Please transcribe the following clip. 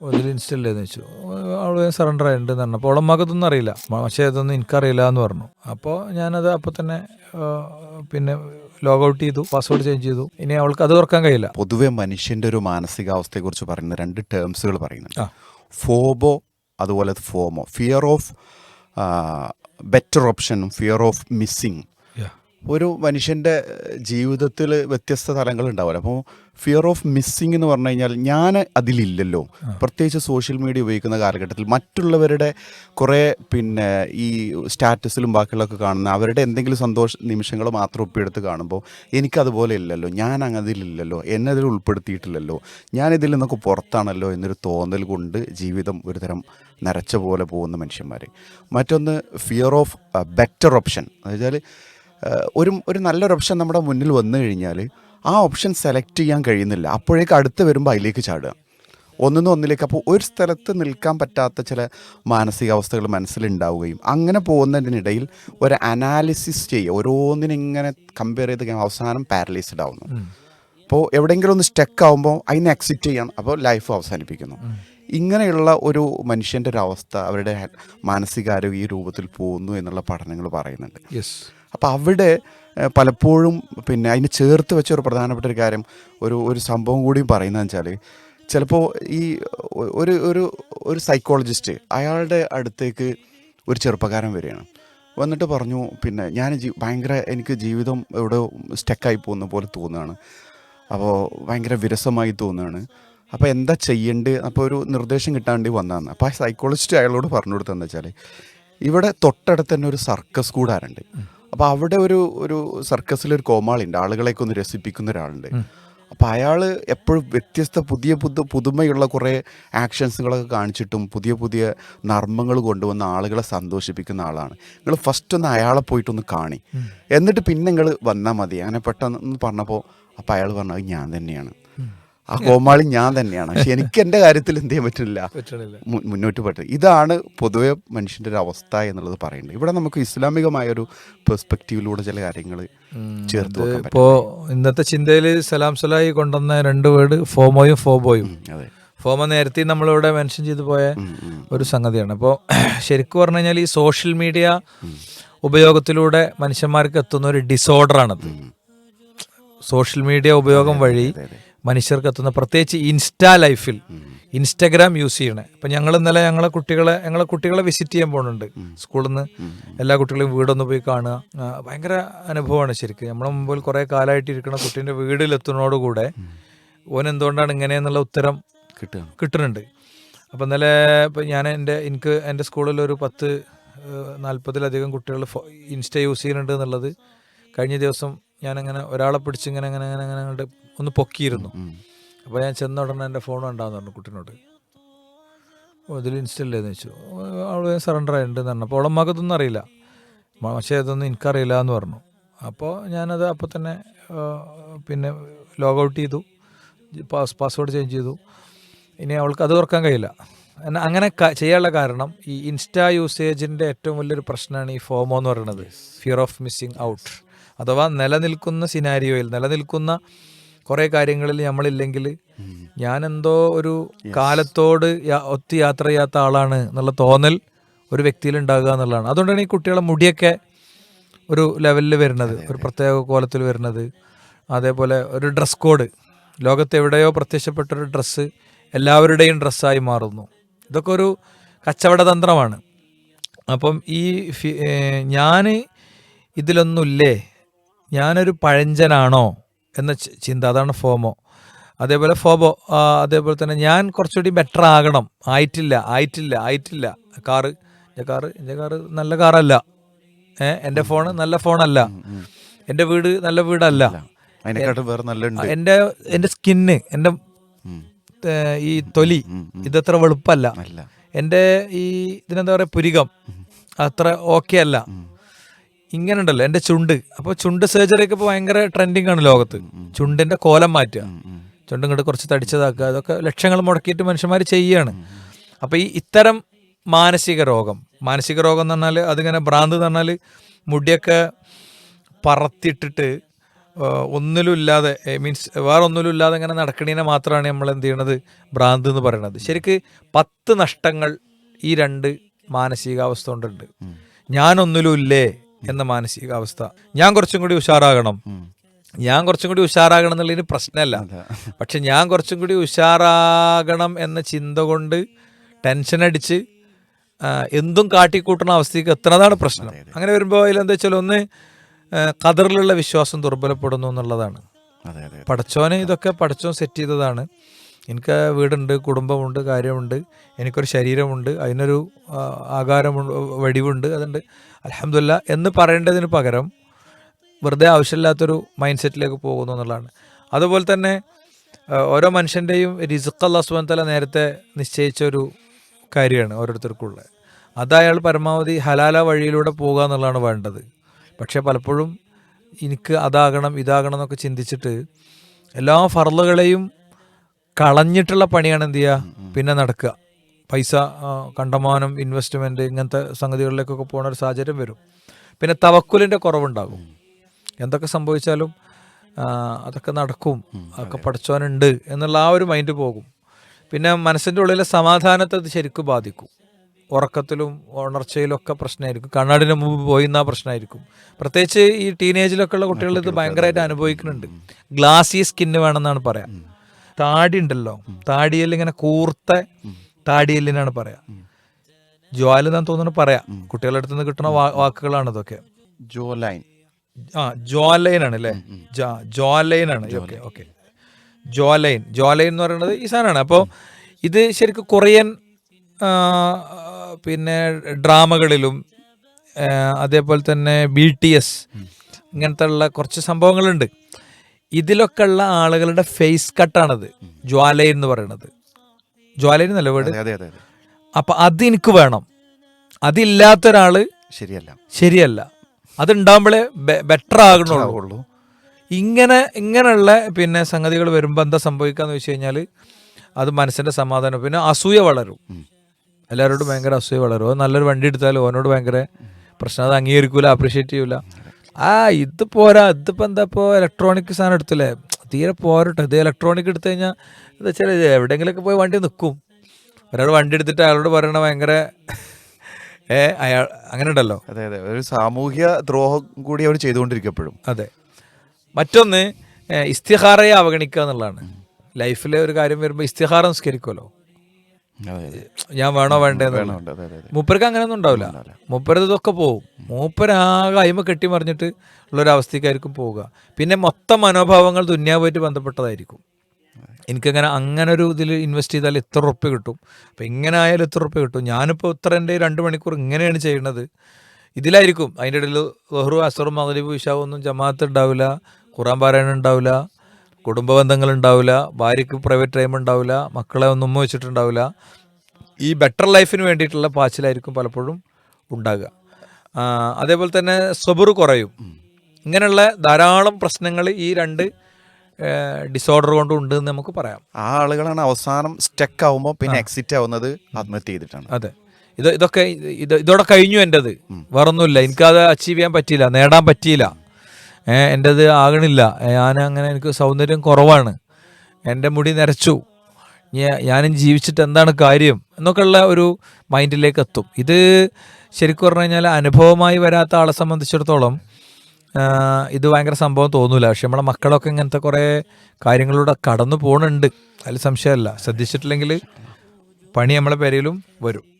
ഇതിൽ ഇൻസ്റ്റാൾ ചെയ്തെന്ന് വെച്ചു. അവൾ സറണ്ടർ ആയിട്ടുണ്ട് പറഞ്ഞു. അപ്പോൾ അവളമ്മക്ക് ഇതൊന്നും അറിയില്ല. പക്ഷേ അതൊന്നും എനിക്കറിയില്ല എന്ന് പറഞ്ഞു. അപ്പോൾ ഞാനത് അപ്പോൾ തന്നെ പിന്നെ ലോഗ് ഔട്ട് ചെയ്തു പാസ്വേഡ് ചേഞ്ച് ചെയ്തു. ഇനി അവൾക്ക് അത് തുറക്കാൻ കഴിയില്ല. പൊതുവെ മനുഷ്യന്റെ ഒരു മാനസികാവസ്ഥയെക്കുറിച്ച് പറയുന്ന രണ്ട് ടേംസുകൾ പറയുന്നുണ്ട്. ഫോബോ അതുപോലെ ഫോമോ. ഫിയർ ഓഫ് ബെറ്റർ ഓപ്ഷനും ഫിയർ ഓഫ് മിസ്സിങ് ഒരു മനുഷ്യന്റെ ജീവിതത്തിൽ വ്യത്യസ്ത തലങ്ങൾ ഉണ്ടാവില്ല അപ്പോൾ ഫിയർ ഓഫ് മിസ്സിങ് എന്ന് പറഞ്ഞു കഴിഞ്ഞാൽ ഞാൻ അതിലില്ലല്ലോ. പ്രത്യേകിച്ച് സോഷ്യൽ മീഡിയ ഉപയോഗിക്കുന്ന കാലഘട്ടത്തിൽ മറ്റുള്ളവരുടെ കുറേ പിന്നെ ഈ സ്റ്റാറ്റസിലും ബാക്കിയുള്ളതൊക്കെ കാണുന്ന അവരുടെ എന്തെങ്കിലും സന്തോഷ നിമിഷങ്ങൾ മാത്രം ഒപ്പിയെടുത്ത് കാണുമ്പോൾ എനിക്കതുപോലെ ഇല്ലല്ലോ. ഞാൻ അങ്ങതിലില്ലല്ലോ. എന്നെ അതിൽ ഉൾപ്പെടുത്തിയിട്ടില്ലല്ലോ. ഞാൻ ഇതിൽ നിന്നൊക്കെ പുറത്താണല്ലോ എന്നൊരു തോന്നൽ കൊണ്ട് ജീവിതം ഒരുതരം നരച്ച പോലെ പോകുന്ന മനുഷ്യന്മാർ മറ്റൊന്ന് ഫിയർ ഓഫ് ബെറ്റർ ഓപ്ഷൻ എന്നുവെച്ചാൽ ഏഹ് ഒരു ഒരു നല്ലൊരു ഓപ്ഷൻ നമ്മുടെ മുന്നിൽ വന്നു കഴിഞ്ഞാൽ ആ ഓപ്ഷൻ സെലക്ട് ചെയ്യാൻ കഴിയുന്നില്ല. അപ്പോഴേക്ക് അടുത്ത് വരുമ്പോൾ അതിലേക്ക് ചാടുക. ഒന്നിന്ന് ഒന്നിലേക്ക്. അപ്പോൾ ഒരു സ്ഥലത്ത് നിൽക്കാൻ പറ്റാത്ത ചില മാനസികാവസ്ഥകൾ മനസ്സിലുണ്ടാവുകയും അങ്ങനെ പോകുന്നതിനിടയിൽ ഒരു അനാലിസിസ് ചെയ്യുക. ഓരോന്നിനിങ്ങനെ കമ്പയർ ചെയ്ത് കഴിയുമ്പോൾ അവസാനം പാരലൈസ്ഡ് ആവുന്നു. അപ്പോൾ എവിടെയെങ്കിലും ഒന്ന് സ്റ്റക്ക് ആവുമ്പോൾ അതിനെ എക്സിറ്റ് ചെയ്യണം അപ്പോൾ ലൈഫ് അവസാനിപ്പിക്കുന്നു. ഇങ്ങനെയുള്ള ഒരു മനുഷ്യന്റെ ഒരു അവസ്ഥ അവരുടെ മാനസികാരോഗ്യ രൂപത്തിൽ പോകുന്നു എന്നുള്ള പഠനങ്ങൾ പറയുന്നുണ്ട്. യെസ് അപ്പോൾ അവിടെ പലപ്പോഴും പിന്നെ അതിന് ചേർത്ത് വെച്ച ഒരു പ്രധാനപ്പെട്ട ഒരു കാര്യം ഒരു ഒരു സംഭവം കൂടിയും പറയുന്നതെന്ന് വെച്ചാൽ ചിലപ്പോൾ ഈ ഒരു ഒരു ഒരു സൈക്കോളജിസ്റ്റ് അയാളുടെ അടുത്തേക്ക് ഒരു ചെറുപ്പക്കാരൻ വരികയാണ്. വന്നിട്ട് പറഞ്ഞു പിന്നെ ഞാൻ ജീ ഭയങ്കര എനിക്ക് ജീവിതം എവിടെ സ്റ്റക്കായി പോകുന്ന പോലെ തോന്നുകയാണ്. അപ്പോൾ ഭയങ്കര വിരസമായി തോന്നുകയാണ്. അപ്പോൾ എന്താ ചെയ്യേണ്ടത്? അപ്പോൾ ഒരു നിർദ്ദേശം കിട്ടാൻ വേണ്ടി വന്നതാണ്. അപ്പോൾ ആ സൈക്കോളജിസ്റ്റ് അയാളോട് പറഞ്ഞു കൊടുത്തതെന്ന് വെച്ചാൽ ഇവിടെ തൊട്ടടുത്ത് തന്നെ ഒരു സർക്കസ് കൂടാറുണ്ട് അപ്പോൾ അവിടെ ഒരു ഒരു സർക്കസിലൊരു കോമാളിയുണ്ട് ആളുകളെയൊക്കെ ഒന്ന് രസിപ്പിക്കുന്ന ഒരാളുണ്ട്. അപ്പോൾ അയാൾ എപ്പോഴും വ്യത്യസ്ത പുതിയ പുതു പുതുമയുള്ള കുറേ ആക്ഷൻസുകളൊക്കെ കാണിച്ചിട്ടും പുതിയ പുതിയ നർമ്മങ്ങൾ കൊണ്ടുവന്ന ആളുകളെ സന്തോഷിപ്പിക്കുന്ന ആളാണ്. നിങ്ങൾ ഫസ്റ്റ് ഒന്ന് അയാളെ പോയിട്ടൊന്ന് കാണി. എന്നിട്ട് പിന്നെ നിങ്ങൾ വന്നാൽ മതി. അങ്ങനെ പെട്ടെന്ന് പറഞ്ഞപ്പോൾ അപ്പോൾ അയാൾ പറഞ്ഞു "അത് ഞാൻ തന്നെയാണ്. ആ കോമാളി ഞാൻ തന്നെയാണ്. പക്ഷെ എനിക്ക് എന്റെ കാര്യത്തിൽ എന്ത് ചെയ്യാൻ പറ്റില്ല. മുന്നോട്ട് പറ്റും ഇതാണ് പൊതുവെ മനുഷ്യന്റെ ഒരു അവസ്ഥ എന്നുള്ളത് പറയുന്നത് ഇവിടെ നമുക്ക് ഇസ്ലാമികമായ ഒരു പെർസ്പെക്റ്റീവിലൂടെ ചില കാര്യങ്ങൾ ചേർത്ത് ഇപ്പോൾ ഇന്നത്തെ ചിന്തയിൽ സലാം സലായി കൊണ്ടുവന്ന രണ്ട് വേർഡ് ഫോമോയും ഫോബോയും. അതെ. ഫോമ നേരത്തെ നമ്മളിവിടെ മെൻഷൻ ചെയ്തു പോയ. ഒരു സംഗതിയാണ്. അപ്പോൾ ശരിക്കും പറഞ്ഞു കഴിഞ്ഞാൽ ഈ സോഷ്യൽ മീഡിയ ഉപയോഗത്തിലൂടെ മനുഷ്യന്മാർക്ക് എത്തുന്ന ഒരു ഡിസോർഡറാണത് സോഷ്യൽ മീഡിയ ഉപയോഗം വഴി. മനുഷ്യർക്ക് എത്തുന്ന പ്രത്യേകിച്ച് ഇൻസ്റ്റാ ലൈഫിൽ ഇൻസ്റ്റാഗ്രാം യൂസ് ചെയ്യണേ. അപ്പം ഞങ്ങൾ ഇന്നലെ ഞങ്ങളെ കുട്ടികളെ ഞങ്ങളെ കുട്ടികളെ വിസിറ്റ് ചെയ്യാൻ പോകുന്നുണ്ട് സ്കൂളിൽ നിന്ന് എല്ലാ കുട്ടികളെയും വീടൊന്ന് പോയി കാണുക. ഭയങ്കര അനുഭവമാണ് ശരിക്കും. നമ്മളെ മുമ്പിൽ കുറേ കാലമായിട്ട് ഇരിക്കുന്ന കുട്ടീന്റെ വീടിലെത്തുന്നതോടുകൂടെ ഓൻ എന്തുകൊണ്ടാണ് ഇങ്ങനെയെന്നുള്ള ഉത്തരം കിട്ടുക. കിട്ടുന്നുണ്ട്. അപ്പം ഇന്നലെ ഇപ്പം ഞാൻ എന്റെ എനിക്ക് എന്റെ സ്കൂളിൽ ഒരു പത്ത് നാൽപ്പതിലധികം കുട്ടികൾ ഇൻസ്റ്റ യൂസ് ചെയ്യുന്നുണ്ട് എന്നുള്ളത് കഴിഞ്ഞ ദിവസം ഞാനങ്ങനെ ഒരാളെ പിടിച്ച് ഇങ്ങനെ അങ്ങനെ അങ്ങനെ അങ്ങനെ അങ്ങോട്ട് ഒന്ന് പൊക്കിയിരുന്നു. അപ്പോൾ ഞാൻ ചെന്ന ഉടനെ എന്റെ ഫോൺ ഉണ്ടാകുന്നു പറഞ്ഞു കുട്ടീനോട്. ഇതിൽ ഇൻസ്റ്റൽ ചെയ്തെന്ന് വെച്ചു അവൾ സറണ്ടർ ആയിട്ടുണ്ട് പറഞ്ഞു. അപ്പോൾ അവളമ്മക്ക് ഇതൊന്നും അറിയില്ല. പക്ഷെ ഇതൊന്നും എനിക്കറിയില്ല എന്ന് പറഞ്ഞു. അപ്പോൾ ഞാനത് അപ്പോൾ തന്നെ പിന്നെ ലോഗൗട്ട് ചെയ്തു. പാസ് പാസ്വേഡ് ചേഞ്ച് ചെയ്തു. ഇനി അവൾക്ക് അത് തുറക്കാൻ കഴിയില്ല. എന്നാൽ അങ്ങനെ ചെയ്യാനുള്ള കാരണം ഈ ഇൻസ്റ്റാ യൂസേജിന്റെ ഏറ്റവും വലിയൊരു പ്രശ്നമാണ് ഈ ഫോമോ എന്ന് പറയുന്നത്. ഫിയർ ഓഫ് മിസ്സിങ് ഔട്ട് അഥവാ നിലനിൽക്കുന്ന സിനാരിയോയിൽ നിലനിൽക്കുന്ന കുറേ കാര്യങ്ങളിൽ നമ്മളില്ലെങ്കിൽ ഞാൻ എന്തോ ഒരു കാലത്തോട് ഒത്തി യാത്ര ചെയ്യാത്ത ആളാണ് എന്നുള്ള തോന്നൽ ഒരു വ്യക്തിയിൽ ഉണ്ടാകുക എന്നുള്ളതാണ്. അതുകൊണ്ടാണ് ഈ കുട്ടികളെ മുടിയൊക്കെ ഒരു ലെവലിൽ വരുന്നത് ഒരു പ്രത്യേക കോലത്തിൽ വരുന്നത്. അതേപോലെ ഒരു ഡ്രസ് കോഡ് ലോകത്ത് എവിടെയോ പ്രത്യക്ഷപ്പെട്ട ഒരു ഡ്രസ്സ് എല്ലാവരുടെയും ഡ്രസ്സായി മാറുന്നു. ഇതൊക്കെ ഒരു കച്ചവട തന്ത്രമാണ്. അപ്പം ഈ ഞാൻ ഇതിലൊന്നുമില്ലേ ഞാനൊരു പഴഞ്ചനാണോ എന്ന ചിന്ത. അതാണ് ഫോമോ. അതേപോലെ ഫോബോ അതേപോലെ തന്നെ ഞാൻ കുറച്ചുകൂടി ബെറ്റർ ആകണം. ആയിട്ടില്ല ആയിട്ടില്ല ആയിട്ടില്ല. കാറ് എന്റെ കാറ് എന്റെ കാറ് നല്ല കാറല്ല. ഏഹ് എന്റെ ഫോണ് നല്ല ഫോണല്ല. എന്റെ വീട് നല്ല വീടല്ല. എന്റെ എന്റെ സ്കിന്ന് എന്റെ ഈ തൊലി. ഇതത്ര വെളുപ്പല്ല. എന്റെ ഈ ഇതിനെന്താ പറയുക പുരികം അത്ര ഓക്കെ അല്ല. ഇങ്ങനെ ഉണ്ടല്ലോ എന്റെ ചുണ്ട്. അപ്പൊ ചുണ്ട് സർജറി ഒക്കെ ഇപ്പോൾ ഭയങ്കര ട്രെൻഡിങ് ആണ് ലോകത്ത്. ചുണ്ടിന്റെ കോലം മാറ്റുക. ചുണ്ടും ഇങ്ങോട്ട് കുറച്ച് തടിച്ചതാക്കുക. അതൊക്കെ ലക്ഷങ്ങൾ മുടക്കിയിട്ട് മനുഷ്യന്മാർ ചെയ്യാണ് അപ്പൊ ഈ ഇത്തരം മാനസിക രോഗം മാനസിക രോഗം എന്ന് പറഞ്ഞാൽ അതിങ്ങനെ ഭ്രാന്ത് എന്ന് പറഞ്ഞാൽ മുടിയൊക്കെ പറത്തിട്ടിട്ട് ഒന്നിലും ഇല്ലാതെ മീൻസ് വേറെ ഒന്നിലും ഇല്ലാതെ ഇങ്ങനെ നടക്കണീനെ മാത്രമാണ് നമ്മൾ എന്ത് ചെയ്യണത്? ഭ്രാന്ത് എന്ന് പറയുന്നത് ശരിക്ക് പത്ത് നഷ്ടങ്ങൾ ഈ രണ്ട് മാനസികാവസ്ഥ കൊണ്ടുണ്ട്. ഞാനൊന്നിലും ഇല്ലേ? എന്ന മാനസികാവസ്ഥ. ഞാൻ കുറച്ചും കൂടി ഉഷാറാകണം. ഞാൻ കുറച്ചും കൂടി ഉഷാറാകണം എന്നുള്ളതിന് പ്രശ്നമല്ല. പക്ഷെ ഞാൻ കുറച്ചും കൂടി ഉഷാറാകണം എന്ന ചിന്ത കൊണ്ട് ടെൻഷൻ അടിച്ച് എന്തും കാട്ടിക്കൂട്ടുന്ന അവസ്ഥയ്ക്ക് എത്തുന്നതാണ് പ്രശ്നം. അങ്ങനെ വരുമ്പോൾ അതിലെന്താ വെച്ചാൽ ഒന്ന് കതറിലുള്ള വിശ്വാസം ദുർബലപ്പെടുന്നു എന്നുള്ളതാണ്. പടച്ചോനെ ഇതൊക്കെ പടച്ചോൻ സെറ്റ് ചെയ്തതാണ്. എനിക്ക് വീടുണ്ട് കുടുംബമുണ്ട് കാര്യമുണ്ട് എനിക്കൊരു ശരീരമുണ്ട് അതിനൊരു ആകാരമുണ്ട് വടിവുണ്ട് അതുണ്ട്. അലഹമില്ല എന്ന് പറയേണ്ടതിന് പകരം വെറുതെ ആവശ്യമില്ലാത്തൊരു മൈൻഡ് സെറ്റിലേക്ക് പോകുന്നു എന്നുള്ളതാണ്. അതുപോലെ തന്നെ ഓരോ മനുഷ്യന്റെയും റിസുഖ് അള്ളാഹ് സുബാൻ നേരത്തെ നിശ്ചയിച്ച ഒരു കാര്യമാണ് ഓരോരുത്തർക്കുള്ളത് അത് അയാൾ പരമാവധി ഹലാല വഴിയിലൂടെ പോകുക എന്നുള്ളതാണ് വേണ്ടത്. പക്ഷേ പലപ്പോഴും എനിക്ക് അതാകണം ഇതാകണം എന്നൊക്കെ ചിന്തിച്ചിട്ട് എല്ലാ ഫർളുകളെയും കളഞ്ഞിട്ടുള്ള പണിയാണ് എന്ത് ചെയ്യുക പിന്നെ നടക്കുക. പൈസ കണ്ടമാനം ഇൻവെസ്റ്റ്മെന്റ് ഇങ്ങനത്തെ സംഗതികളിലേക്കൊക്കെ പോകുന്ന ഒരു സാഹചര്യം വരും. പിന്നെ തവക്കുലിന്റെ കുറവുണ്ടാകും. എന്തൊക്കെ സംഭവിച്ചാലും അതൊക്കെ നടക്കും. അതൊക്കെ പഠിച്ചവനുണ്ട് എന്നുള്ള ആ ഒരു മൈൻഡ് പോകും. പിന്നെ മനസ്സിന്റെ ഉള്ളിലെ സമാധാനത്തെ അത് ശരിക്കും ബാധിക്കും. ഉറക്കത്തിലും ഉണർച്ചയിലും ഒക്കെ പ്രശ്നമായിരിക്കും. കണ്ണാടിന് മുമ്പ് പോയിന്ന പ്രശ്നമായിരിക്കും. പ്രത്യേകിച്ച് ഈ ടീനേജിലൊക്കെ ഉള്ള കുട്ടികൾ ഇത് ഭയങ്കരമായിട്ട് അനുഭവിക്കുന്നുണ്ട്. ഗ്ലാസി സ്കിന്ന് വേണമെന്നാണ് പറയാം. താടി ഉണ്ടല്ലോ താടിയിൽ ഇങ്ങനെ കൂർത്ത താടിയെല്ലിനാണ് പറയാ. ജ്വാല എന്നാണ് തോന്നുന്നു പറയാ. കുട്ടികളുടെ അടുത്ത് നിന്ന് കിട്ടുന്ന വാക്കുകളാണ് ഇതൊക്കെ. ജോ ലൈൻ ആ ജോലൈൻ ആണ് അല്ലേ ജോലൈൻ ആണ് ഓക്കെ ഓക്കെ. ജോലൈൻ ജോലൈൻ എന്ന് പറയുന്നത് ഈ സാധനമാണ്. അപ്പോൾ ഇത് ശരിക്കും കൊറിയൻ പിന്നെ ഡ്രാമകളിലും അതേപോലെ തന്നെ ബി ടി എസ് ഇങ്ങനത്തെ ഉള്ള കുറച്ച് സംഭവങ്ങളുണ്ട്. ഇതിലൊക്കെ ഉള്ള ആളുകളുടെ ഫേസ് കട്ടാണത്. ജ്വാലൈൻ എന്ന് പറയുന്നത് ജ്വാലൈൻ നല്ല അതെ അപ്പം അത് എനിക്ക് വേണം. അതില്ലാത്ത ഒരാൾ ശരിയല്ല. ശരിയല്ല അതുണ്ടാകുമ്പോഴേ ബെറ്റർ ആകണുള്ളൂ. ഇങ്ങനെ ഇങ്ങനെയുള്ള പിന്നെ സംഗതികൾ വരുമ്പോൾ എന്താ സംഭവിക്കാന്ന് വെച്ച് കഴിഞ്ഞാൽ അത് മനസ്സിന്റെ സമാധാനം. പിന്നെ അസൂയ വളരും. എല്ലാവരോടും ഭയങ്കര അസൂയ വളരും. നല്ലൊരു വണ്ടി എടുത്താലും ഓനോട് ഭയങ്കര പ്രശ്നം. അത് അംഗീകരിക്കൂല അപ്രീഷിയേറ്റ് ചെയ്യൂല. ആ ഇത് പോരാ. ഇതിപ്പോ എന്താ ഇപ്പോൾ ഇലക്ട്രോണിക് സാധനം എടുത്തില്ലേ? തീരെ പോരട്ടെ. ഇത് ഇലക്ട്രോണിക് എടുത്തു കഴിഞ്ഞാൽ എന്താ വെച്ചാൽ എവിടെയെങ്കിലുമൊക്കെ പോയി വണ്ടി നിൽക്കും ഒരാൾ വണ്ടി എടുത്തിട്ട് അയാളോട് പറയണ ഭയങ്കര ഏ അയാൾ അങ്ങനെ ഉണ്ടല്ലോ. അതെ അതെ. ഒരു സാമൂഹ്യ ദ്രോഹം കൂടി അവർ ചെയ്തുകൊണ്ടിരിക്കപ്പോഴും അതെ. മറ്റൊന്ന് ഇസ്തിഹാറയെ അവഗണിക്കുക എന്നുള്ളതാണ്. ലൈഫിലെ ഒരു കാര്യം വരുമ്പോൾ ഇസ്തിഹാറ അതെ ഞാൻ വേണോ വേണ്ടേ വേണം എന്നുള്ളത്. അതെ അതെ അതെ. മൂപ്പർക്ക് അങ്ങനെയൊന്നും ഉണ്ടാവില്ല. മൂപ്പരത് ഇതൊക്കെ പോവും. മൂപ്പരാകെ അയിമ കെട്ടി കെട്ടിമറിഞ്ഞിട്ട് ഉള്ളൊരവസ്ഥയ്ക്കായിരിക്കും പോവുക. പിന്നെ മൊത്തം മനോഭാവങ്ങൾ ദുന്യാവുമായിട്ട് ബന്ധപ്പെട്ടതായിരിക്കും. എനിക്കങ്ങനെ അങ്ങനെ ഒരു ഇതിൽ ഇൻവെസ്റ്റ് ചെയ്താൽ ഇത്ര ഉറുപ്പ്യ കിട്ടും? അപ്പം ഇങ്ങനെ ആയാലും ഇത്ര ഉറുപ്പ്യ കിട്ടും? ഞാനിപ്പോൾ ഇത്ര എന്റെ രണ്ട് മണിക്കൂർ ഇങ്ങനെയാണ് ചെയ്യുന്നത് ഇതിലായിരിക്കും. അതിന്റെ ഇടയിൽ ലഹ്റു അസറും മകലിബ് ഇഷാവും ഒന്നും ജമാഅത്ത് ഉണ്ടാവില്ല. ഖുറാൻ പാരായണം ഉണ്ടാവില്ല. കുടുംബ ബന്ധങ്ങൾ ഉണ്ടാവില്ല ഭാര്യയ്ക്ക് പ്രൈവറ്റ് ടൈം ഉണ്ടാവില്ല മക്കളെ ഒന്നും ഉമ്മ വെച്ചിട്ടുണ്ടാവില്ല. ഈ ബെറ്റർ ലൈഫിന് വേണ്ടിയിട്ടുള്ള പാച്ചിലായിരിക്കും പലപ്പോഴും ഉണ്ടാകുക അതേപോലെ തന്നെ സബുർ കുറയും. ഇങ്ങനെയുള്ള ധാരാളം പ്രശ്നങ്ങൾ ഈ രണ്ട് ഡിസോർഡർ കൊണ്ടും ഉണ്ട് എന്ന് നമുക്ക് പറയാം. ആ ആളുകളാണ് അവസാനം സ്റ്റക്ക് ആവുമ്പോൾ പിന്നെ എക്സിറ്റ് ആവുന്നത് ആത്മഹത്യ ചെയ്തിട്ടാണ്. അതെ. ഇത് ഇതൊക്കെ ഇത് ഇതോടെ കഴിഞ്ഞു എന്റെത്. വേറൊന്നുമില്ല. എനിക്കത് അച്ചീവ് ചെയ്യാൻ പറ്റിയില്ല നേടാൻ പറ്റിയില്ല. എന്റെത് ആകണില്ല. ഞാൻ അങ്ങനെ എനിക്ക് സൗന്ദര്യം കുറവാണ്. എന്റെ മുടി നരച്ചു. ഞാനും ജീവിച്ചിട്ട് എന്താണ് കാര്യം എന്നൊക്കെയുള്ള ഒരു മൈൻഡിലേക്ക് എത്തും. ഇത് ശരിക്കും പറഞ്ഞു കഴിഞ്ഞാൽ അനുഭവമായി വരാത്ത ആളെ സംബന്ധിച്ചിടത്തോളം ഇത് ഭയങ്കര സംഭവം തോന്നൂല. പക്ഷെ നമ്മളെ മക്കളൊക്കെ ഇങ്ങനത്തെ കുറേ കാര്യങ്ങളിലൂടെ കടന്നു പോകുന്നുണ്ട് അതിൽ സംശയമല്ല. ശ്രദ്ധിച്ചിട്ടില്ലെങ്കിൽ പണി നമ്മളെ പേരയിലും വരും.